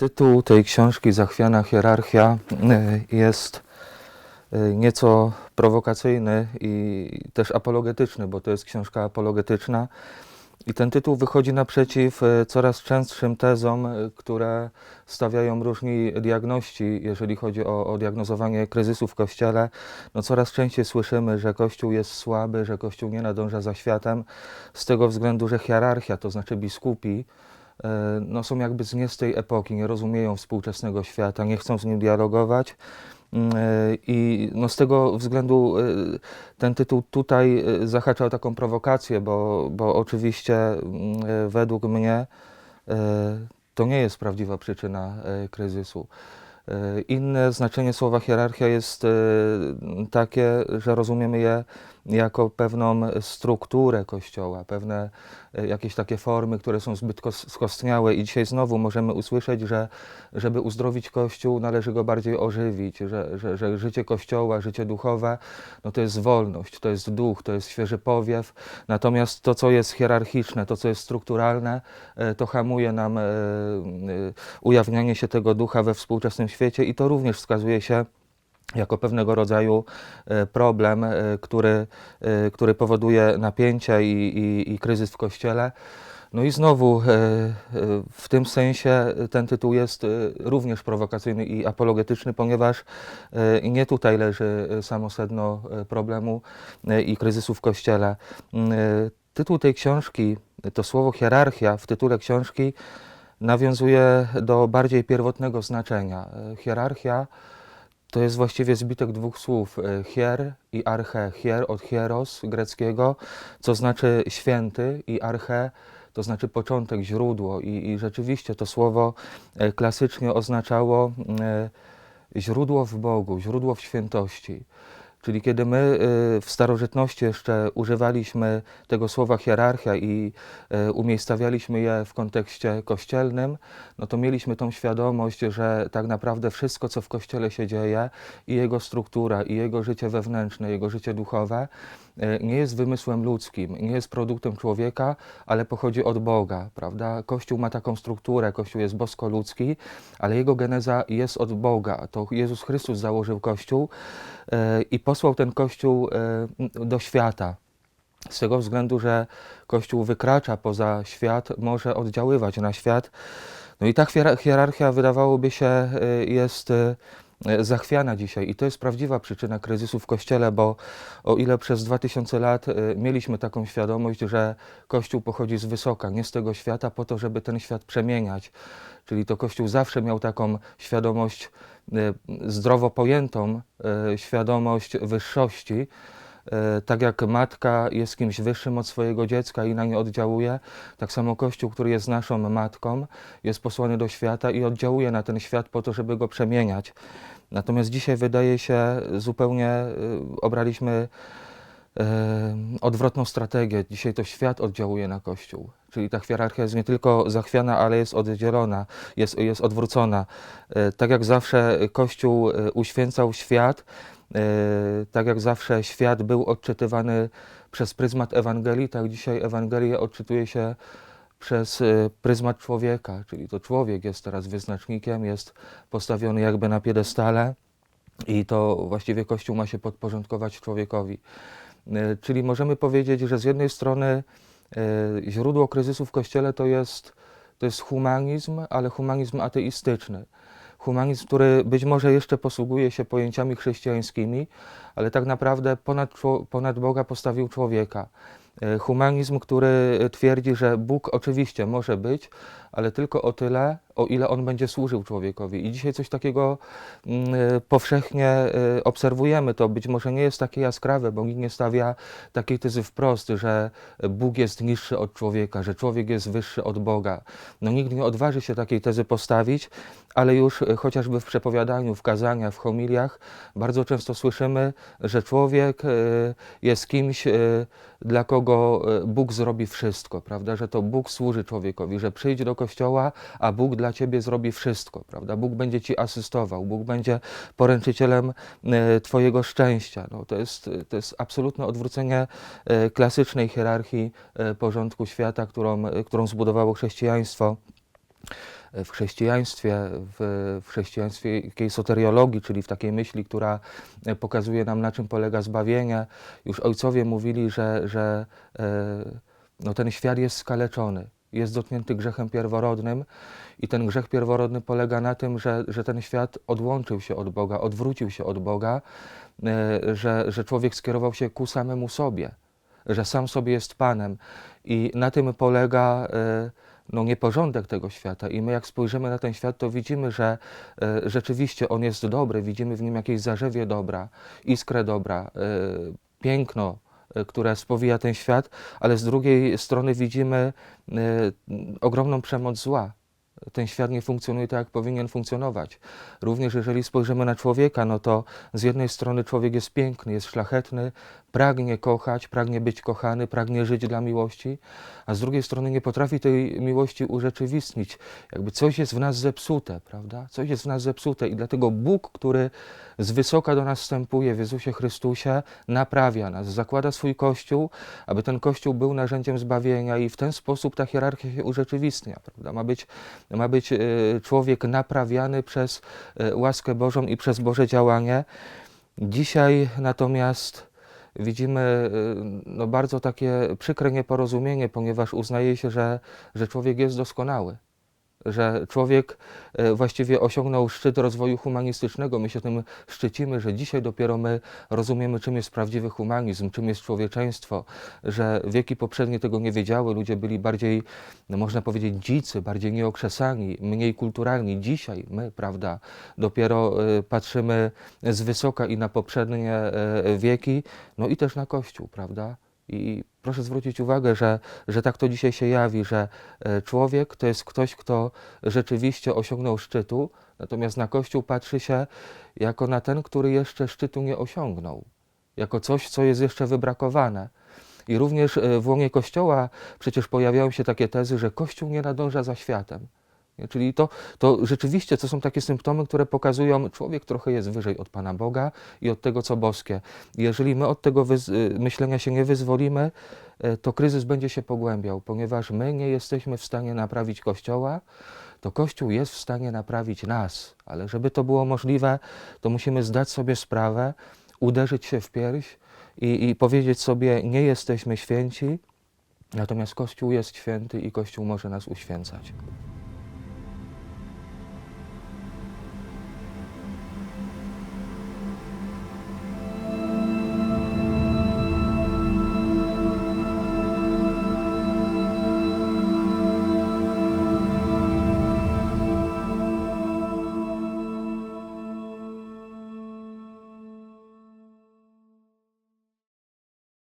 Tytuł tej książki, Zachwiana hierarchia, y, jest y, nieco prowokacyjny i też apologetyczny, bo to jest książka apologetyczna. I ten tytuł wychodzi naprzeciw y, coraz częstszym tezom, które stawiają różni diagności, jeżeli chodzi o, o diagnozowanie kryzysu w Kościele. No coraz częściej słyszymy, że Kościół jest słaby, że Kościół nie nadąża za światem, z tego względu, że hierarchia, to znaczy biskupi, e, no, są jakby z nie z tej epoki, nie rozumieją współczesnego świata, nie chcą z nim dialogować. Mm, e, I no, z tego względu e, ten tytuł tutaj e, zahacza o taką prowokację, bo, bo oczywiście mm, e, według mnie e, to nie jest prawdziwa przyczyna e, kryzysu. E, Inne znaczenie słowa hierarchia jest e, takie, że rozumiemy je jako pewną strukturę Kościoła, pewne e, jakieś takie formy, które są zbyt kos- skostniałe. I dzisiaj znowu możemy usłyszeć, że żeby uzdrowić Kościół należy go bardziej ożywić, że, że, że życie Kościoła, życie duchowe, no to jest wolność, to jest duch, to jest świeży powiew, natomiast to, co jest hierarchiczne, to, co jest strukturalne, e, to hamuje nam e, ujawnianie się tego ducha we współczesnym świecie i to również wskazuje się jako pewnego rodzaju e, problem, e, który, e, który powoduje napięcia i, i, i kryzys w Kościele. No i znowu w tym sensie ten tytuł jest również prowokacyjny i apologetyczny, ponieważ nie tutaj leży samo sedno problemu i kryzysu w Kościele. Mm, Tytuł tej książki, to słowo hierarchia w tytule książki nawiązuje do bardziej pierwotnego znaczenia. Hierarchia to jest właściwie zbitek dwóch słów, e, hier i arche. Hier od hieros greckiego, co znaczy święty i arche to znaczy początek, źródło i, i rzeczywiście to słowo e, klasycznie oznaczało e, źródło w Bogu, źródło w świętości. Czyli kiedy my y, w starożytności jeszcze używaliśmy tego słowa hierarchia i y, umiejscawialiśmy je w kontekście kościelnym, no to mieliśmy tą świadomość, że tak naprawdę wszystko, co w kościele się dzieje, i jego struktura, i jego życie wewnętrzne, jego życie duchowe, y, nie jest wymysłem ludzkim, nie jest produktem człowieka, ale pochodzi od Boga, prawda? Kościół ma taką strukturę, Kościół jest bosko-ludzki, ale jego geneza jest od Boga. To Jezus Chrystus założył Kościół i posłał ten Kościół e, do świata. Z tego względu, że Kościół wykracza poza świat, może oddziaływać na świat. No i ta hierar- hierarchia, wydawałoby się, e, jest e, zachwiana dzisiaj. I to jest prawdziwa przyczyna kryzysu w Kościele, bo o ile przez 2000 lat e, mieliśmy taką świadomość, że Kościół pochodzi z wysoka, nie z tego świata, po to, żeby ten świat przemieniać. Czyli to Kościół zawsze miał taką świadomość e, zdrowo pojętą, e, świadomość wyższości. E, Tak jak matka jest kimś wyższym od swojego dziecka i na nie oddziałuje, tak samo Kościół, który jest naszą matką, jest posłany do świata i oddziałuje na ten świat po to, żeby go przemieniać. Natomiast dzisiaj wydaje się zupełnie e, obraliśmy e, odwrotną strategię. Dzisiaj to świat oddziałuje na Kościół. Czyli ta hierarchia jest nie tylko zachwiana, ale jest oddzielona, jest, jest odwrócona. Tak jak zawsze Kościół uświęcał świat, tak jak zawsze świat był odczytywany przez pryzmat Ewangelii, tak dzisiaj Ewangelię odczytuje się przez e, pryzmat człowieka, czyli to człowiek jest teraz wyznacznikiem, jest postawiony jakby na piedestale i to właściwie Kościół ma się podporządkować człowiekowi. E, Czyli możemy powiedzieć, że z jednej strony e, źródło kryzysu w Kościele to jest, to jest humanizm, ale humanizm ateistyczny. Humanizm, który być może jeszcze posługuje się pojęciami chrześcijańskimi, ale tak naprawdę ponad, ponad Boga postawił człowieka. E, Humanizm, który twierdzi, że Bóg oczywiście może być, ale tylko o tyle, o ile on będzie służył człowiekowi. I dzisiaj coś takiego mm, e, powszechnie e, obserwujemy. To być może nie jest takie jaskrawe, bo nikt nie stawia takiej tezy wprost, że Bóg jest niższy od człowieka, że człowiek jest wyższy od Boga. No nikt nie odważy się takiej tezy postawić, ale już e, chociażby w przepowiadaniu, w kazaniach, w homiliach bardzo często słyszymy, że człowiek jest kimś, dla kogo Bóg zrobi wszystko, prawda? Że to Bóg służy człowiekowi, że przyjdź do kościoła, a Bóg dla ciebie zrobi wszystko, prawda? Bóg będzie ci asystował, Bóg będzie poręczycielem e, twojego szczęścia. No, to, jest, to jest absolutne odwrócenie e, klasycznej hierarchii e, porządku świata, którą, którą zbudowało chrześcijaństwo. w chrześcijaństwie, w, w chrześcijaństwie takiej soteriologii, czyli w takiej myśli, która pokazuje nam, na czym polega zbawienie. Już ojcowie mówili, że, że no, ten świat jest skaleczony, jest dotknięty grzechem pierworodnym i ten grzech pierworodny polega na tym, że, że ten świat odłączył się od Boga, odwrócił się od Boga, e, że, że człowiek skierował się ku samemu sobie, że sam sobie jest Panem i na tym polega e, no, nieporządek tego świata. I my jak spojrzymy na ten świat, to widzimy, że e, rzeczywiście on jest dobry, widzimy w nim jakieś zarzewie dobra, iskrę dobra, piękno, e, które spowija ten świat, ale z drugiej strony widzimy e, ogromną przemoc zła. Ten świat nie funkcjonuje tak, jak powinien funkcjonować. Również jeżeli spojrzymy na człowieka, no to z jednej strony człowiek jest piękny, jest szlachetny, pragnie kochać, pragnie być kochany, pragnie żyć dla miłości, a z drugiej strony nie potrafi tej miłości urzeczywistnić. Jakby coś jest w nas zepsute, prawda? Coś jest w nas zepsute i dlatego Bóg, który z wysoka do nas wstępuje w Jezusie Chrystusie, naprawia nas, zakłada swój Kościół, aby ten Kościół był narzędziem zbawienia i w ten sposób ta hierarchia się urzeczywistnia, prawda? Ma być, ma być e, człowiek naprawiany przez e, łaskę Bożą i przez Boże działanie. Dzisiaj natomiast widzimy y, no, bardzo takie przykre nieporozumienie, ponieważ uznaje się, że, że człowiek jest doskonały. Że człowiek y, właściwie osiągnął szczyt rozwoju humanistycznego. My się tym szczycimy, że dzisiaj dopiero my rozumiemy, czym jest prawdziwy humanizm, czym jest człowieczeństwo, że wieki poprzednie tego nie wiedziały. Ludzie byli bardziej, no, można powiedzieć, dzicy, bardziej nieokrzesani, mniej kulturalni. Dzisiaj my, prawda, dopiero y, patrzymy z wysoka i na poprzednie y, wieki, no i też na Kościół, prawda? I proszę zwrócić uwagę, że, że tak to dzisiaj się jawi, że e, człowiek to jest ktoś, kto rzeczywiście osiągnął szczytu, natomiast na Kościół patrzy się jako na ten, który jeszcze szczytu nie osiągnął, jako coś, co jest jeszcze wybrakowane. I również e, w łonie Kościoła przecież pojawiają się takie tezy, że Kościół nie nadąża za światem. Czyli to, to rzeczywiście to są takie symptomy, które pokazują, człowiek trochę jest wyżej od Pana Boga i od tego, co boskie. Jeżeli my od tego myślenia się nie wyzwolimy, e, to kryzys będzie się pogłębiał, ponieważ my nie jesteśmy w stanie naprawić Kościoła, to Kościół jest w stanie naprawić nas. Ale żeby to było możliwe, to musimy zdać sobie sprawę, uderzyć się w pierś i, i powiedzieć sobie, nie jesteśmy święci, natomiast Kościół jest święty i Kościół może nas uświęcać.